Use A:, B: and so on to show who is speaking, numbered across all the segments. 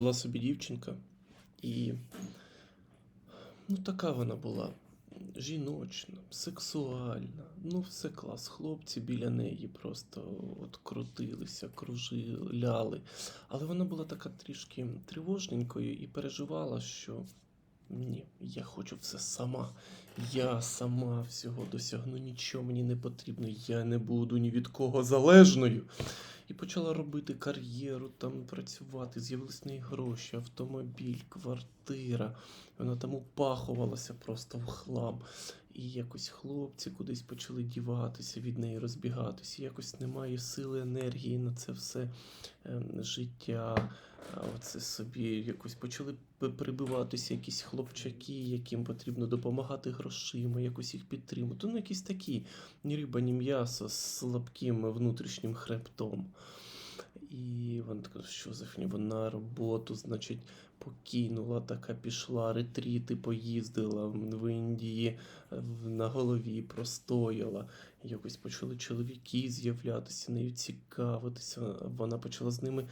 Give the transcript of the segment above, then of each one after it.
A: Була собі дівчинка, і ну, така вона була жіночна, сексуальна, ну все клас. Хлопці біля неї просто от крутилися, кружляли. Але вона була така трішки тривожненькою і переживала, що ні, я хочу все сама. Я сама всього досягну, нічого мені не потрібно, я не буду ні від кого залежною. І почала робити кар'єру, там працювати, з'явились неї гроші, автомобіль, квартира. Вона там упахувалася просто в хлам. І якось хлопці кудись почали діватися, від неї розбігатися. Якось немає сили, енергії на це все ем, життя. Оце собі якось почали прибиватися якісь хлопчаки, яким потрібно допомагати грошима, якось їх підтримати. Ну, якісь такі ні риба, ні м'ясо з слабким внутрішнім хребтом. І вона така, що за хні? Вона роботу, значить, покинула, така пішла, ретріти поїздила в Індії, на голові простояла. Якось почали чоловіки з'являтися, нею цікавитися. Вона почала з ними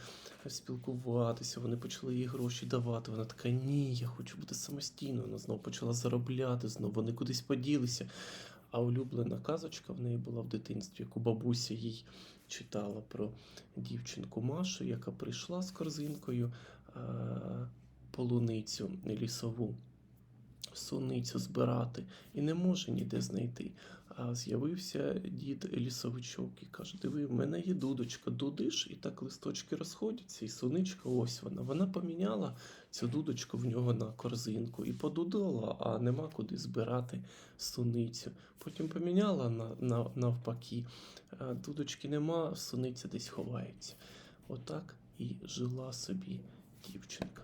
A: спілкуватися, вони почали їй гроші давати. Вона така, ні, я хочу бути самостійною. Вона знову почала заробляти, знову вони кудись поділися. А улюблена казочка в неї була в дитинстві, яку бабуся їй читала про дівчинку Машу, яка прийшла з корзинкою е, полуницю лісову, суницю збирати і не може ніде знайти. А з'явився дід лісовичок і каже: Диви, в мене є дудочка, дудиш, і так листочки розходяться, і суничка, ось вона. Вона поміняла цю дудочку в нього на корзинку і подудала, а нема куди збирати суницю. Потім поміняла на, на, навпаки. Дудочки нема, суниця десь ховається. Отак і жила собі дівчинка.